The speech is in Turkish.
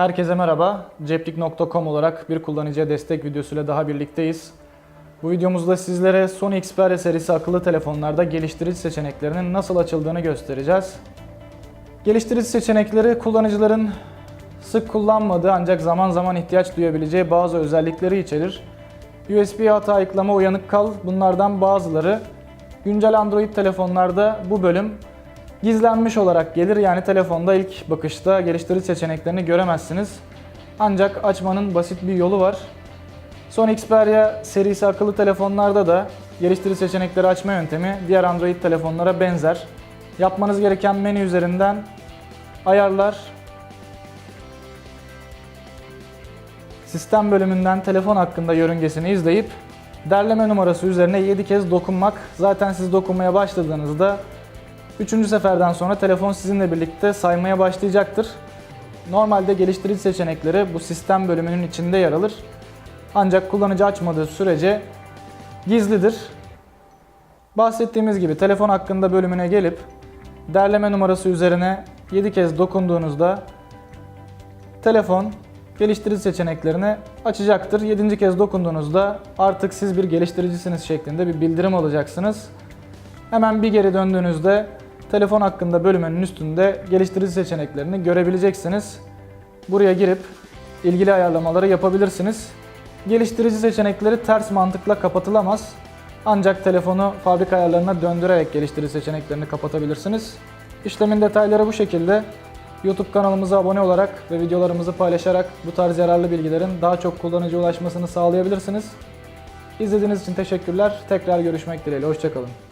Herkese merhaba. Ceplik.com olarak bir kullanıcıya destek videosuyla daha birlikteyiz. Bu videomuzda sizlere Sony Xperia serisi akıllı telefonlarda geliştirici seçeneklerinin nasıl açıldığını göstereceğiz. Geliştirici seçenekleri kullanıcıların sık kullanmadığı ancak zaman zaman ihtiyaç duyabileceği bazı özellikleri içerir. USB hata ayıklama, uyanık kal bunlardan bazıları. Güncel Android telefonlarda bu bölüm gizlenmiş olarak gelir. Yani telefonda ilk bakışta geliştirici seçeneklerini göremezsiniz. Ancak açmanın basit bir yolu var. Sony Xperia serisi akıllı telefonlarda da geliştirici seçenekleri açma yöntemi diğer Android telefonlara benzer. Yapmanız gereken menü üzerinden ayarlar, sistem bölümünden telefon hakkında yörüngesini izleyip derleme numarası üzerine 7 kez dokunmak. Zaten siz dokunmaya başladığınızda 3. seferden sonra telefon sizinle birlikte saymaya başlayacaktır. Normalde geliştirici seçenekleri bu sistem bölümünün içinde yer alır. Ancak kullanıcı açmadığı sürece gizlidir. Bahsettiğimiz gibi telefon hakkında bölümüne gelip derleme numarası üzerine 7 kez dokunduğunuzda telefon geliştirici seçeneklerini açacaktır. 7. kez dokunduğunuzda artık siz bir geliştiricisiniz şeklinde bir bildirim alacaksınız. Hemen bir geri döndüğünüzde telefon hakkında bölümünün üstünde geliştirici seçeneklerini görebileceksiniz. Buraya girip ilgili ayarlamaları yapabilirsiniz. Geliştirici seçenekleri ters mantıkla kapatılamaz. Ancak telefonu fabrika ayarlarına döndürerek geliştirici seçeneklerini kapatabilirsiniz. İşlemin detayları bu şekilde. YouTube kanalımıza abone olarak ve videolarımızı paylaşarak bu tarz yararlı bilgilerin daha çok kullanıcıya ulaşmasını sağlayabilirsiniz. İzlediğiniz için teşekkürler. Tekrar görüşmek dileğiyle. Hoşçakalın.